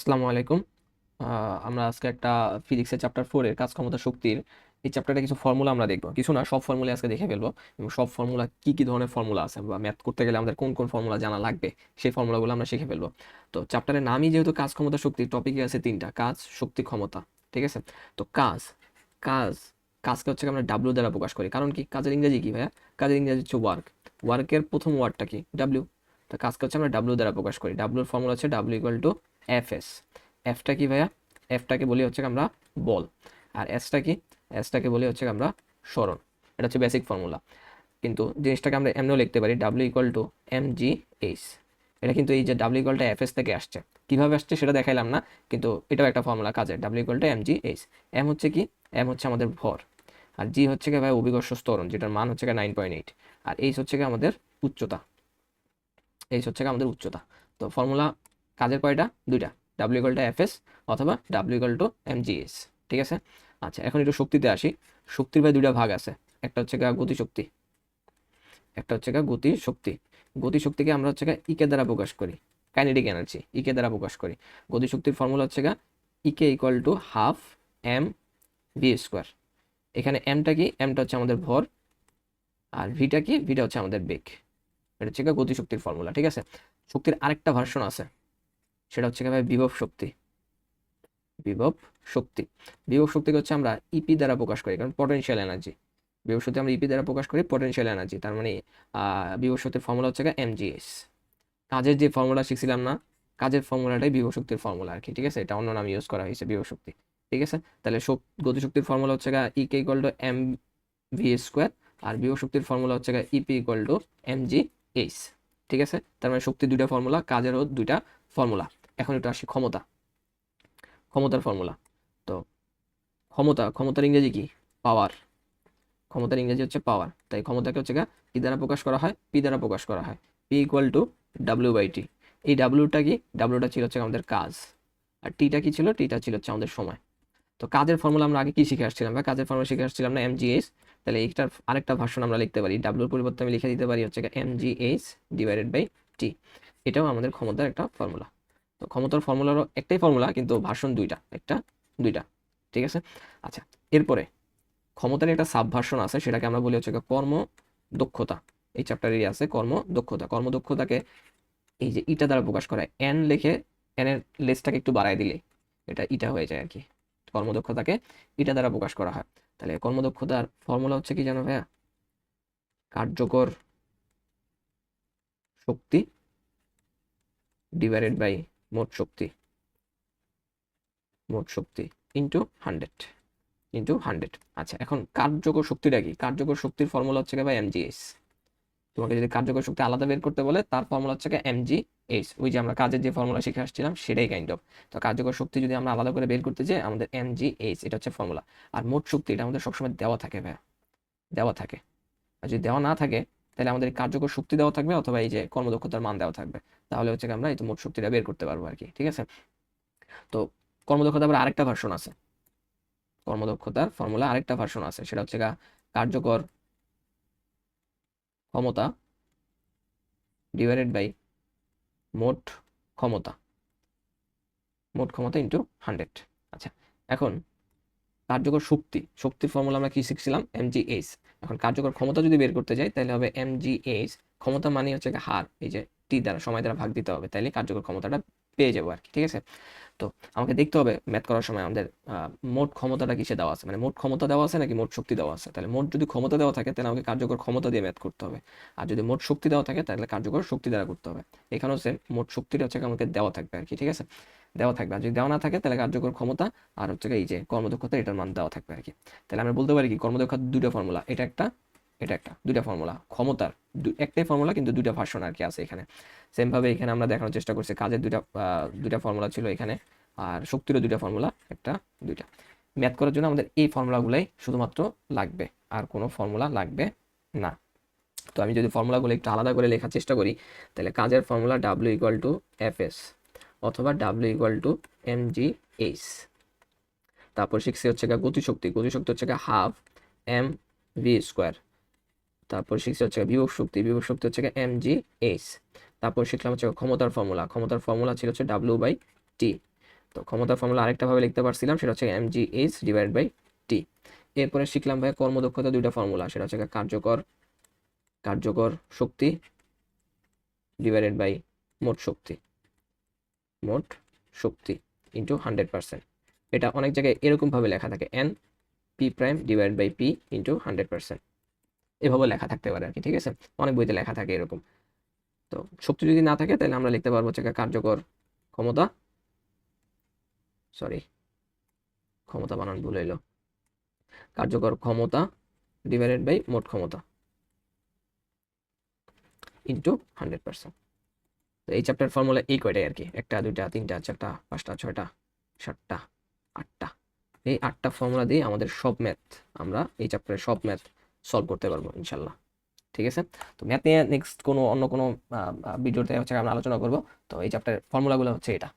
আসসালামু আলাইকুম। আমরা আজকে একটা ফিজিক্সের চ্যাপ্টার ফোরের কাজ ক্ষমতা শক্তির এই চ্যাপ্টারটা কিছু ফর্মুলা আমরা দেখব। কিছু না, সব ফর্মুলা আজকে দেখে ফেলব এবং সব ফর্মুলা কি কি ধরনের ফর্মুলা আছে বা ম্যাথ করতে গেলে আমাদের কোন কোন ফর্মুলা জানা লাগবে, সেই ফর্মুলাগুলো আমরা শিখে ফেলব। তো চ্যাপ্টারের নামই যেহেতু কাজ ক্ষমতা শক্তি টপিকে আছে তিনটা, কাজ, শক্তি, ক্ষমতা, ঠিক আছে? তো কাজ কাজ, কাজকে হচ্ছে আমরা ডাব্লিউ দ্বারা প্রকাশ করি। কারণ কি? কাজের ইংরেজি কি ভাইয়া? কাজের ইংরেজি হচ্ছে ওয়ার্ক ওয়ার্কের প্রথম ওয়ার্ডটা কি? ডাব্লিউ তো কাজকে হচ্ছে আমরা ডাব্লিউ দ্বারা প্রকাশ করি। ডাব্লিউর ফর্মুলা হচ্ছে W equal to F S এফটা কি ভাইয়া? এফটাকে বলি হচ্ছে আমরা বল। আর এসটা কি? এসটাকে বলি হচ্ছে আমরা স্মরণ এটা হচ্ছে বেসিক ফর্মুলা কিন্তু জিনিসটাকে আমরা এমনিও লিখতে পারি W equal to M G H এটা কিন্তু এই যে W equal to F S থেকে আসছে। কীভাবে আসছে সেটা দেখাইলাম না, কিন্তু এটাও একটা ফর্মুলা কাজের W equal to M G H M হচ্ছে কি? এম হচ্ছে আমাদের ভর। আর জি হচ্ছে কি ভাই? অভিকর্ষ স্তরণ যেটার মান হচ্ছে নাইন পয়েন্ট এইট আর এইচ হচ্ছে কি আমাদের উচ্চতা। এইচ হচ্ছে কি আমাদের উচ্চতা। তো ফর্মুলা কাজের কয়টা? দুইটা। W equal to F S অথবা W equal to M G S ঠিক আছে? আচ্ছা এখন একটু শক্তিতে আসি। শক্তির ভাই দুইটা ভাগ আছে। একটা হচ্ছে গা গতিশক্তি। একটা হচ্ছে গা গতি শক্তি গতি শক্তিকে আমরা হচ্ছে গা ইকে দ্বারা প্রকাশ করি। কাইনেটিক এনার্জি ইকে দ্বারা প্রকাশ করি। গতি শক্তির ফর্মুলা হচ্ছে গা E K equal to half M V square এখানে এমটা কি? এমটা হচ্ছে আমাদের ভর। আর ভিটা কি? ভিটা হচ্ছে আমাদের বেগ। এটা হচ্ছে গতিশক্তির ফর্মুলা ঠিক আছে? শক্তির আরেকটা ভার্সন আছে। সেটা হচ্ছে কি ভাই বিভব শক্তি। বিভব শক্তি। বিভব শক্তিকে হচ্ছে আমরা ইপি দ্বারা প্রকাশ করি, কারণ পটেনশিয়াল এনার্জি বিভব শক্তি আমরা ইপি দ্বারা প্রকাশ করি পটেনশিয়াল এনার্জি তার মানে বিভব শক্তির ফর্মুলা হচ্ছে এমজিএস কাজের যে ফর্মুলা শিখছিলাম না, কাজের ফর্মুলাটাই বিভব শক্তির ফর্মুলা আর কি ঠিক আছে? এটা অন্য নাম ইউজ করা হয়েছে বিভব শক্তি, ঠিক আছে? তাহলে শক- গতিশক্তির ফর্মুলা হচ্ছে গা E K equal to M V square আর বিভব শক্তির ফর্মুলা হচ্ছে E P equal to M G H ঠিক আছে? তার মানে শক্তি দুইটা ফর্মুলা কাজেরও দুইটা ফর্মুলা এখন একটু আসি ক্ষমতা। ক্ষমতার ফর্মুলা তো, ক্ষমতা, ক্ষমতার ইংরেজি কি? পাওয়ার ক্ষমতার ইংরেজি হচ্ছে পাওয়ার তাই ক্ষমতাকে হচ্ছে কি দ্বারা প্রকাশ করা হয়? পি দ্বারা প্রকাশ করা হয়। P equal to W by T এই ডাব্লিউটা কি? ডাব্লিউটা ছিল হচ্ছে আমাদের কাজ। আর টিটা কি ছিল? টিটা ছিল হচ্ছে আমাদের সময়। তো কাজের ফর্মুলা আমরা আগে কি শিখে আসছিলাম বা কাজের ফর্মুলা শিখে আসছিলাম না? এমজিএস তাহলে এইটার আরেকটা ভার্সন আমরা লিখতে পারি। ডাব্লিউর পরিবর্তে আমি লিখে দিতে পারি হচ্ছে এমজিএস ডিভাইডেড বাই টি এটাও আমাদের ক্ষমতার একটা ফর্মুলা তো ক্ষমতার ফর্মুলারও একটাই ফর্মুলা কিন্তু ভার্সন দুইটা, একটা, দুইটা, ঠিক আছে? আচ্ছা এরপরে ক্ষমতার একটা সাব ভার্সন আছে, সেটাকে আমরা বলি হচ্ছে কর্ম দক্ষতা। এই চ্যাপ্টারেরই আছে, কর্ম দক্ষতা। কর্ম দক্ষতাকে এই যে ইটা দ্বারা প্রকাশ করা এন লিখে এন এর লেসটাকে একটু বাড়ায় দিলে এটা ইটা হয়ে যায় আর কি কর্মদক্ষতাকে ইটা দ্বারা প্রকাশ করা হয়। তাহলে কর্মদক্ষতার ফর্মুলা হচ্ছে কি জানো ভাইয়া? কার্যকর শক্তি ডিভাইডেড বাই মোট শক্তি। মোট শক্তি ইন্টু হান্ড্রেড ইন্টু হান্ড্রেড আচ্ছা এখন কার্যকর শক্তিটা কি? কার্যকর শক্তির ফর্মুলা হচ্ছে ভাই এমজিএস তোমাকে যদি কার্যকর শক্তি আলাদা বের করতে বলে, তার ফর্মুলা হচ্ছে এমজিএস ওই যে আমরা কাজের যে ফর্মুলা শিখে আসছিলাম, সেটাই কাইন্ড অফ তো কার্যকর শক্তি যদি আমরা আলাদা করে বের করতে চাই, আমাদের এমজিএস এটা হচ্ছে ফর্মুলা আর মোট শক্তি এটা আমাদের সবসময় দেওয়া থাকে ভাই। দেওয়া থাকে। আর যদি দেওয়া না থাকে তাহলে আমাদের কার্যকর শক্তি দেওয়া থাকবে অথবা এই যে কর্মদক্ষতার মান দেওয়া থাকবে। তাহলে হচ্ছে আমরা এই তো মোট শক্তিটা বের করতে পারব আর কি ঠিক আছে? তো কর্মদক্ষতা আবার আরেকটা ভার্সন আছে। কর্মদক্ষতার ফর্মুলা আরেকটা ভার্সন আছে, সেটা হচ্ছে কার্যকর ক্ষমতা ডিভাইডেড বাই মোট ক্ষমতা। মোট ক্ষমতা ইন্টু হান্ড্রেড আচ্ছা এখন কার্যকর শক্তি, শক্তির ফর্মুলা আমরা কি শিখছিলাম? এমজিএইচ এখন কার্যকর ক্ষমতা যদি বের করতে যাই, তাহলে হবে এমজিএইচ ক্ষমতা মানে হচ্ছে হার, এই যে টি দ্বারা, সময় দ্বারা ভাগ দিতে হবে, তাইলে কার্যকর ক্ষমতাটা পেয়ে যাব আর কি ঠিক আছে? তো আমাকে দেখতে হবে ম্যাথ করার সময় আমাদের মোট ক্ষমতাটা কিসে দেওয়া আছে? মানে মোট ক্ষমতা দেওয়া আছে নাকি মোট শক্তি দেওয়া আছে? তাহলে মোট যদি ক্ষমতা দেওয়া থাকে, তাহলে আমাকে কার্যকর ক্ষমতা দিয়ে ম্যাথ করতে হবে। আর যদি মোট শক্তি দেওয়া থাকে, তাহলে কার্যকর শক্তি দ্বারা করতে হবে। এখানেও সেম মোট শক্তিটা হচ্ছে আমাকে দেওয়া থাকবে আর কি ঠিক আছে? দেওয়া থাকবে। আর যদি দেওয়া না থাকে, তাহলে কার্যকর ক্ষমতা আর হচ্ছে এই যে কর্মদক্ষতা, এটার মান দেওয়া থাকবে আর কি তাহলে আমরা বলতে পারি কি কর্মদক্ষতার দুটো ফর্মুলা এটা একটা এটা একটা, দুইটা ফর্মুলা ক্ষমতার একটাই ফর্মুলা কিন্তু দুইটা ভার্সন আর কি আছে এখানে। সেম ভাবে এখানে আমরা দেখানোর চেষ্টা করছি, কাজের দুইটা দুইটা ফর্মুলা ছিল এখানে, আর শক্তিরও দুইটা ফর্মুলা একটা, দুইটা। ম্যাথ করার জন্য আমাদের এই ফর্মুলাগুলোই শুধুমাত্র লাগবে, আর কোনো ফর্মুলা লাগবে না। তো আমি যদি ফর্মুলাগুলো একটু আলাদা করে লেখার চেষ্টা করি, তাহলে কাজের formula W equal to F S অথবা W equal to M G H তারপর শিখছি হচ্ছে গা গতিশক্তি গতিশক্তি হচ্ছে গা হাফ এম ভি স্কোয়ার তারপর শিখছি হচ্ছে বিভব শক্তি বিভব শক্তি হচ্ছে এম জি এইচ তারপর শিখলাম হচ্ছে ক্ষমতার ফর্মুলা ক্ষমতার ফর্মুলা ছিল হচ্ছে ডাব্লিউ বাই টি তো ক্ষমতার ফর্মুলা আরেকটা ভাবে লিখতে পারছিলাম, সেটা হচ্ছে M G H divide by T এরপরে শিখলাম ভাই কর্মদক্ষতা দুইটা ফর্মুলা সেটা হচ্ছে কার্যকর কার্যকর শক্তি ডিভাইডেড বাই মোট শক্তি। মোট শক্তি ইন্টু হান্ড্রেড পার্সেন্ট এটা অনেক জায়গায় এরকমভাবে লেখা থাকে N P prime divide by P into hundred percent এভাবে লেখা থাকতে পারে আর কি, ঠিক আছে? অনেক বইতে লেখা থাকে এরকম। তো শক্তি যদি না থাকে, তাহলে আমরা লিখতে পারব হচ্ছে কার্যকর ক্ষমতা। সরি ক্ষমতা বানান ভুল হইল। কার্যকর ক্ষমতা ডিভাইডেড বাই মোট ক্ষমতা ইন্টু হান্ড্রেড পার্সেন্ট তো এই চ্যাপ্টার ফর্মুলা এই কয়টাই আর কি একটা, দুইটা, তিনটা, চারটা, পাঁচটা, ছয়টা, সাতটা, আটটা। এই আটটা ফর্মুলা দিয়ে আমাদের সব ম্যাথ আমরা এই চ্যাপ্টারের সব ম্যাথ সলভ করতে পারব, ইনশাল্লাহ। ঠিক আছে? তো ম্যাথ নিয়ে নেক্সট কোনো অন্য কোনো ভিডিওতে হচ্ছে আমরা আলোচনা করব। তো এই চ্যাপ্টারের ফর্মুলাগুলো হচ্ছে এটা।